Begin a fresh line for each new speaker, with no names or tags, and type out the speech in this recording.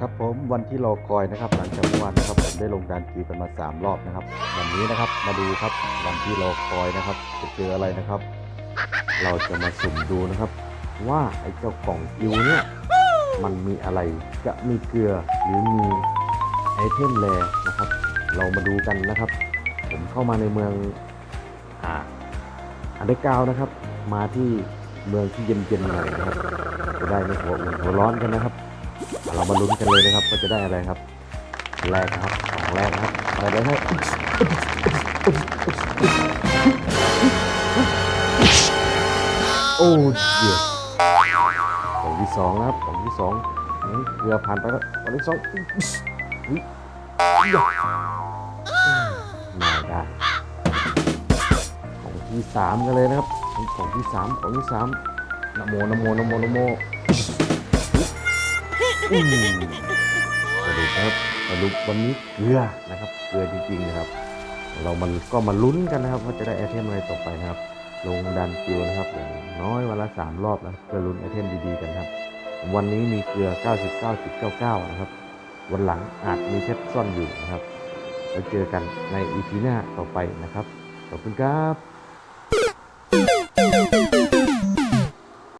ครับผมวันที่รอคอยนะครับ หลังจากเมื่อวานนะครับผมได้ลงการคิวกันมา 3 รอบนะครับ วันนี้นะครับมาดูครับวันที่รอคอยนะครับ จะเจออะไรนะครับ เราจะมาสุ่มดูนะครับ ว่าไอ้เจ้ากล่องคิวเนี่ยมันมีอะไรจะมีเกลือหรือมีไอเทมแรนะครับ เรามาดูกันนะครับ ผมเข้ามาในเมืองอ่าอันเดอร์กาวน์นะครับ มาที่เมืองที่เย็นๆหน่อยนะครับจะได้ไม่หัวอุ่นหัวร้อนกันนะครับ เรามาลุ้นกันเลยนะครับว่าจะได้อะไรครับ แรกนะครับของแรกนะครับอะไรได้ให้โอ้เดี๋ยวของที่สองนะครับของที่สองอืมเรือผ่านไปแล้วของที่สองอุ๊ยอุ๊ยเดี๋ยวไม่ได้ของที่สามกันเลยนะครับ ของที่สามของที่สามนะโมนะโมนะโมนะโม อืมสรุปครับสรุปวันนี้เกลือนะครับเกลือจริงๆนะครับ เรามันก็มาลุ้นกันนะครับว่าจะได้ไอเทมอะไรต่อไปนะครับ ลงดันคิวนะครับอย่างน้อยวันละสามรอบนะเพื่อลุ้นไอเทมดีๆกันครับ วันนี้มีเกลือ 99.99 นะครับ วันหลังอาจมีเพชรซ่อนอยู่นะครับแล้วเจอกันในอีพีหน้าต่อไปนะครับขอบคุณครับ